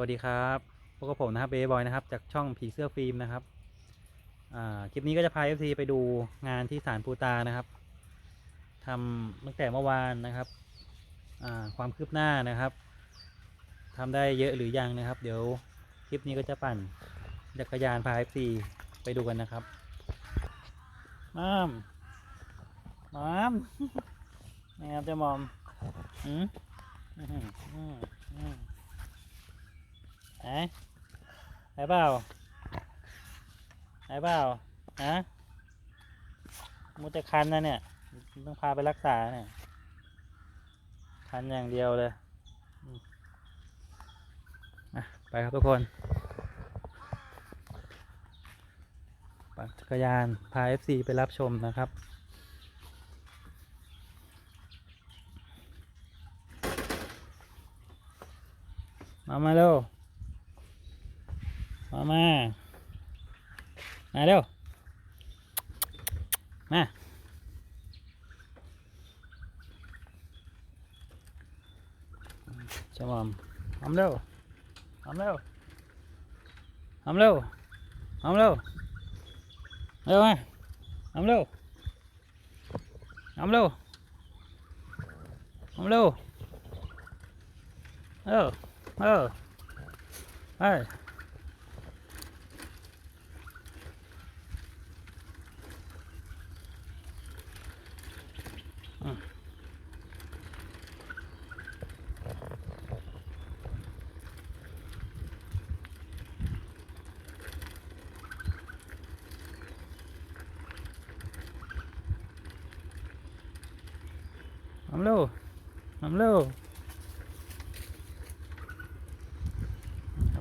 วัสดีครับพบกับผมนะครับเบย์บอยนะครับ จากช่องผีเสื้อฟิล์มนะครับคลิปนี้ก็จะพา FC ไปดูงานที่ศาลปูตานะครับทำตั้งแต่เมื่อวานนะครับความคืบหน้านะครับทำได้เยอะหรือยังนะครับ เดี๋ยวคลิปนี้ก็จะปั่นจักรยานพา FC ไปดูกันนะครับมามมามนะครับเจะมอมอมอืมอืมอืม ไหนไหนเปล่าไหนเปล่าฮะมุจะคันนะเนี่ยต้องพาไปรักษาเนี่ยคันอย่างเดียวเลยไปครับทุกคนปั่นจักรยานพา FC ไปรับชมนะครับมามาเร็ว มามา มาเร็ว มาจะมอมทำเร็วทำเร็วทำเร็วทำเร็วเร็วมาทำเร็วทำเร็วทำเร็วเออเออไป เร็วทำเร็ว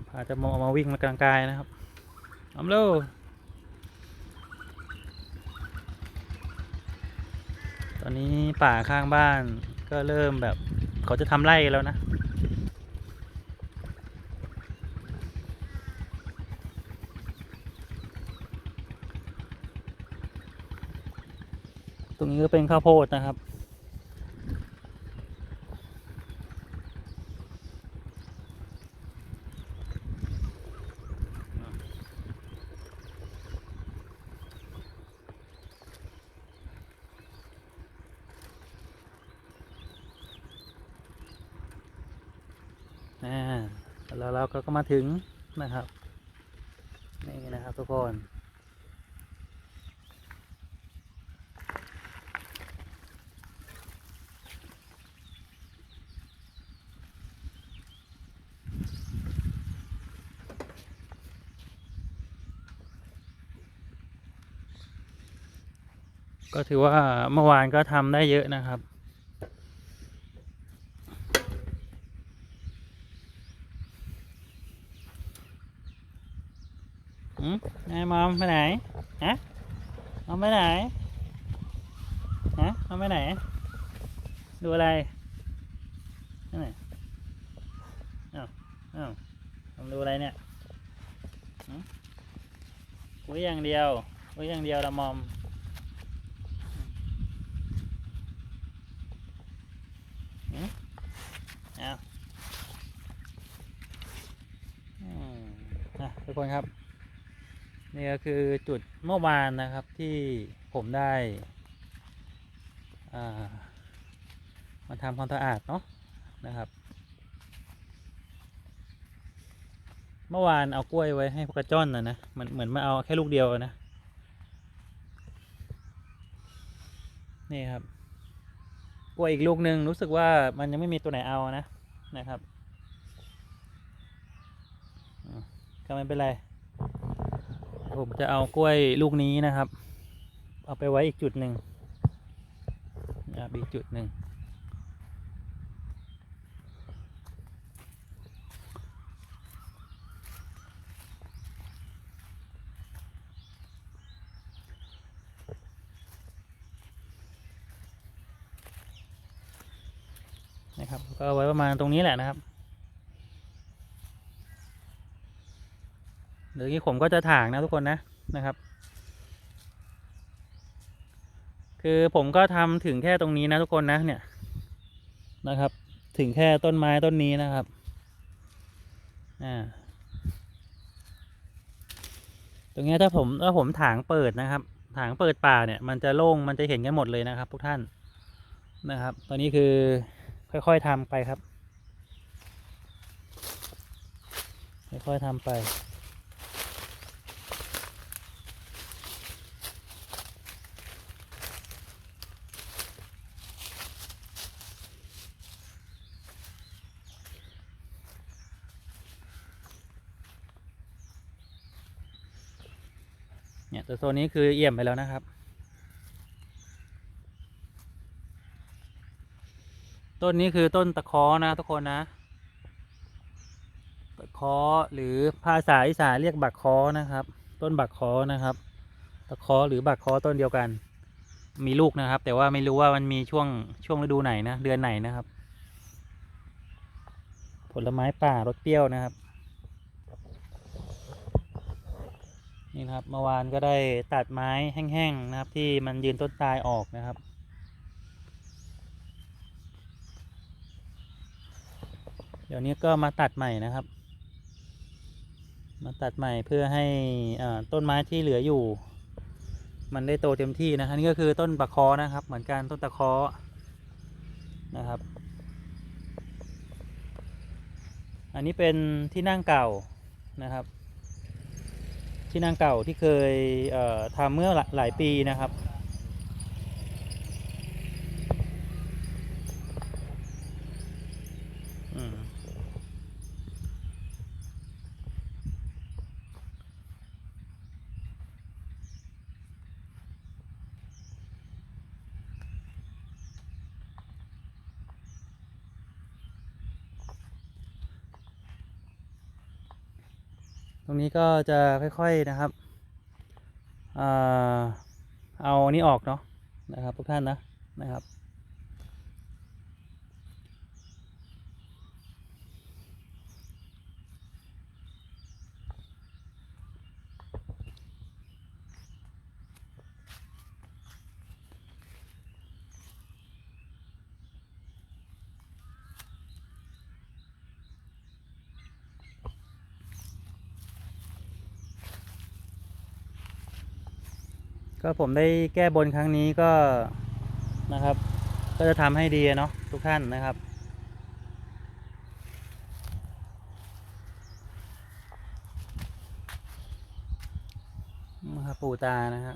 พาจะมอมาวิ่งมากลางกายนะครับทำเร็วตอนนี้ป่าข้างบ้านก็เริ่มแบบเขาจะทำไร่กันแล้วนะตรงนี้ก็เป็นข้าวโพดนะครับ อ่าแล้วเราก็มาถึงนะครับนี่นะครับทุกคนก็ถือว่าเมื่อวานก็ทำได้เยอะนะครับ นายมอมไปไหนฮะมอมไปไหนฮะมอมไปไหน ดูอะไรนั่นไหนอ้าวอ้าวมอมดูอะไรเนี่ยคุยอย่างเดียวคุยอย่างเดียวละมอมอ้าวอืมอะทุกคนครับ นี่ก็คือจุดเมื่อวานนะครับที่ผมได้ามาทำความสะอาดเนาะนะครับ เมื่อวานเอากล้วยไว้ให้พวกกระจ้อนนะนะเหมือนเหมือนมาเอาแค่ลูกเดียวนะนี่ครับกล้วยอีกลูกหนึ่งรู้สึกว่ามันยังไม่มีตัวไหนเอานะนะครับก็ไม่เป็นไร ผมจะเอากล้วยลูกนี้นะครับ เอาไปไว้อีกจุดหนึ่งนะครับอีกจุดหนึ่งนะครับก็เอาไว้ประมาณตรงนี้แหละนะครับ เดี๋ยวนี้ผมก็จะถางนะทุกคนนะนะครับ คือผมก็ทำถึงแค่ตรงนี้นะทุกคนนะเนี่ยนะครับ ถึงแค่ต้นไม้ต้นนี้นะครับอ่าตรงนี้ถ้าผมถ้าผมถางเปิดนะครับ ถางเปิดป่าเนี่ย มันจะโล่งมันจะเห็นกันหมดเลยนะครับ ทุกท่านนะครับ ตอนนี้คือค่อยๆทำไปครับ ค่อยๆทำไป เนี่ยแต่โซนนี้คือเอี่ยมไปแล้วนะครับ ต้นนี้คือต้นตะคอนะทุกคนนะ ตะคอหรือภาษาอีสานเรียกบักคอนะครับ ต้นบักคอนะครับ ตะคอหรือบักคอต้นเดียวกัน มีลูกนะครับ แต่ว่าไม่รู้ว่ามันมีช่วงช่วงฤดูไหนนะ เดือนไหนนะครับ ผลไม้ป่ารสเปรี้ยวนะครับ นี่นะครับเมื่อวานก็ได้ตัดไม้แห้งๆนะครับ ที่มันยืนต้นตายออกนะครับ เดี๋ยวนี้ก็มาตัดใหม่นะครับ มาตัดใหม่เพื่อให้ต้นไม้ที่เหลืออยู่ มันได้โตเต็มที่นะครับนี่ก็คือต้นตะคอนะครับ เหมือนกันต้นตะคอนะครับ อันนี้เป็นที่นั่งเก่านะครับ ที่นั่งเก่าที่เคยเอ่อทำเมื่อหลายปีนะครับ อืม ตรงนี้ก็จะค่อยๆนะครับเอาอันนี้ออกเนาะนะครับทุกท่านนะนะครับ ก็ผมได้แก้บนครั้งนี้ก็นะครับ ก็จะทำให้ดีเนาะทุกท่านนะครับนะครับปู่ตานะฮะ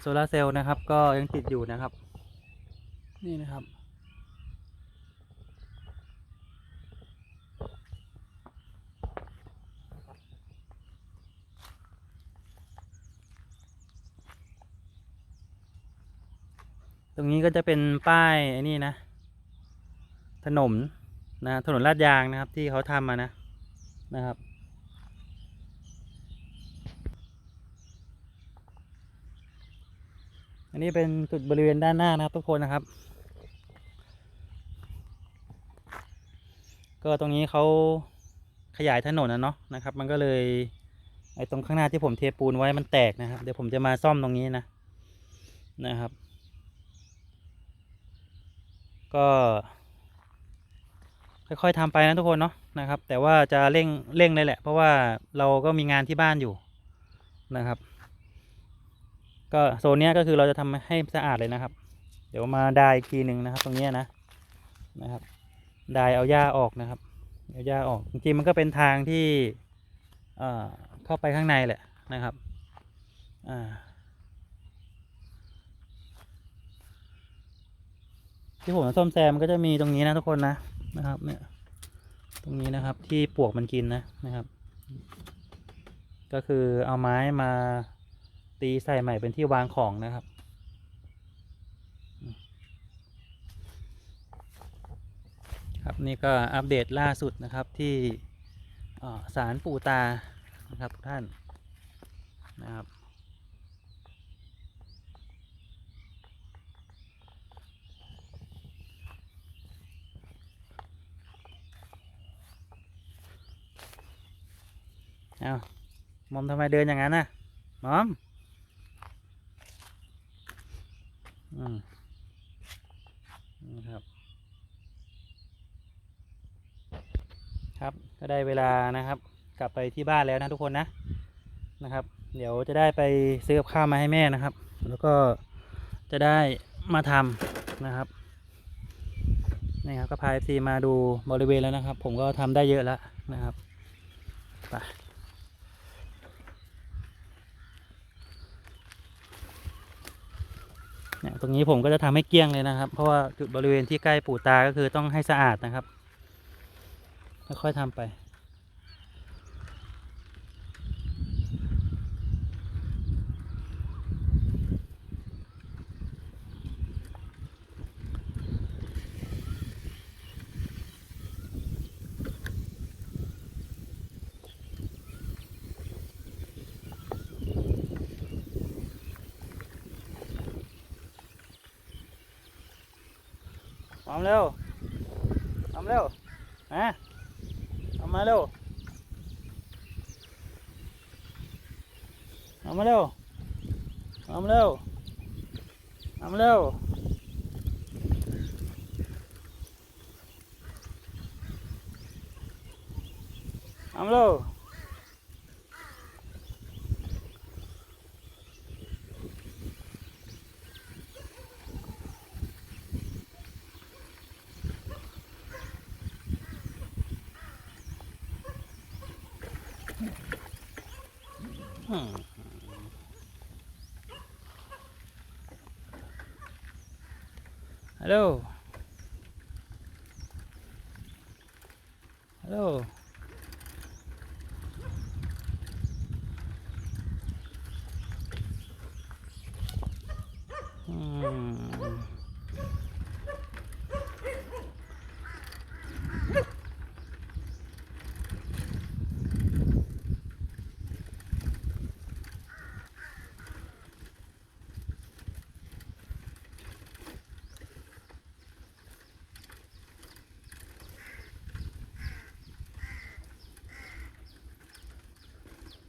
โซลาร์เซลล์นะครับ ก็ยังติดอยู่นะครับ นี่นะครับ ตรงนี้ก็จะเป็นป้ายไอ้นี่นะ ถนนนะถนนลาดยางนะครับที่เขาทำมานะนะครับ อันนี้เป็นจุดบริเวณด้านหน้านะครับทุกคนนะครับ ก็ตรงนี้เขาขยายถนนนะเนาะนะครับ มันก็เลยไอ้ตรงข้างหน้าที่ผมเทปูนไว้มันแตกนะครับ เดี๋ยวผมจะมาซ่อมตรงนี้นะนะครับ ก็ค่อยๆทำไปนะทุกคนเนาะนะครับ แต่ว่าจะเร่งเร่งเลยแหละ เพราะว่าเราก็มีงานที่บ้านอยู่นะครับ ก็โซนนี้ก็คือเราจะทำให้สะอาดเลยนะครับ เดี๋ยวมาดายอีกทีหนึ่งนะครับ ตรงนี้นะนะครับดายเอาหญ้าออกนะครับเอาหญ้าออกจริงๆมันก็เป็นทางที่เอ่อเข้าไปข้างในแหละนะครับอ่าที่ผมซ่อมแซมมันก็จะมีตรงนี้นะทุกคนนะนะครับ เนี่ยตรงนี้นะครับที่ปลวกมันกินนะนะครับ ก็คือเอาไม้มา ตีใส่ใหม่เป็นที่วางของนะครับ ครับนี่ก็อัปเดตล่าสุดนะครับที่ศาลปู่ตานะครับทุกท่านนะครับเอามอมทำไมเดินอย่างนั้นน่ะมอม ครับ ก็ได้เวลานะครับ กลับไปที่บ้านแล้วนะทุกคนนะนะครับ เดี๋ยวจะได้ไปซื้อกับข้าวมาให้แม่นะครับ แล้วก็จะได้มาทำนะครับนี่ครับก็พา FC มาดูบริเวณแล้วนะครับ ผมก็ทำได้เยอะแล้วนะครับไปตรงนี้ผมก็จะทำให้เกลี้ยงเลยนะครับ เพราะว่าจุดบริเวณที่ใกล้ปู่ตาก็คือต้องให้สะอาดนะครับ ค่อยๆทำไปเอาเร็วเอาเร็วมาเอา มาเร็วเอามาเร็วเอามาเร็วเอามาเร็วเอามาเร็วอืม ฮัลโหลฮัลโหลอืม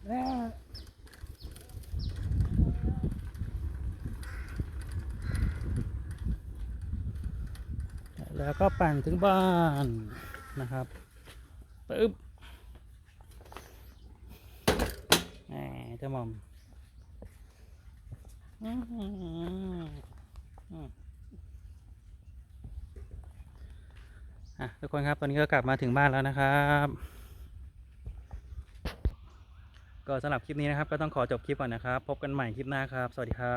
แล้ว แล้วก็ปั่นถึงบ้านนะครับปึ๊บแหมเจะมอมอมอะทุกคนครับตอนนี้ก็กลับมาถึงบ้านแล้วนะครับ ก็สำหรับคลิปนี้นะครับ ก็ต้องขอจบคลิปก่อนนะครับ พบกันใหม่คลิปหน้าครับ สวัสดีครับ